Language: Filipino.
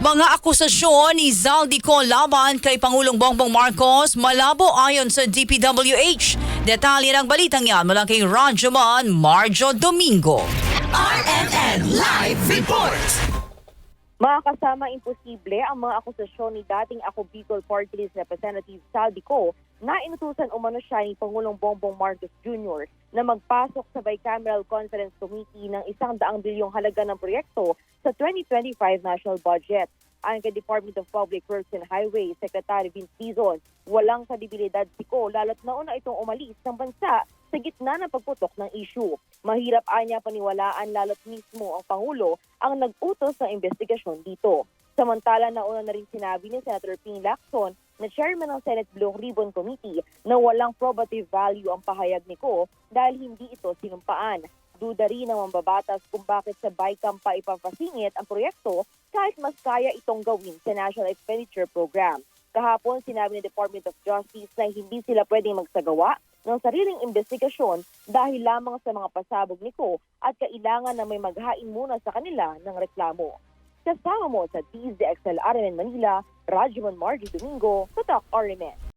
Mga akusasyon ni Zaldico laban kay Pangulong Bongbong Marcos malabo ayon sa DPWH. Detalye ng balitang yan mula kay Rajaman Marjo Domingo. RNN Live Report! Mga kasama imposible ang mga akusasyon ni dating Ako Bicol Party List Representative Saldico na inutusan umano siya ni Pangulong Bongbong Marcos Jr. na magpasok sa Bicameral Conference Committee ng isang daang bilyong halaga ng proyekto sa 2025 national budget. Ayon kay Department of Public Works and Highways Secretary Vince Dizon, walang kredibilidad si Ko lalo't nauna itong umalis ng bansa sa gitna ng pagputok ng issue. Mahirap anya paniwalaan lalo't mismo ang Pangulo ang nag-utos ng investigasyon dito. Samantala, nauna na rin sinabi ni Senator Ping Lacson na chairman ng Senate Blue Ribbon Committee na walang probative value ang pahayag ni Ko dahil hindi ito sinumpaan. Duda rin ng mambabatas kung bakit sa BICAM pa ipapasingit ang proyekto kahit mas kaya itong gawin sa National Expenditure Program. Kahapon, sinabi ng Department of Justice na hindi sila pwedeng magsagawa ng sariling investigasyon dahil lamang sa mga pasabog ni Ko at kailangan na may maghain muna sa kanila ng reklamo. Kasama mo sa DZXL RMN Manila, Rajuman Margie Domingo, Tatak RMN.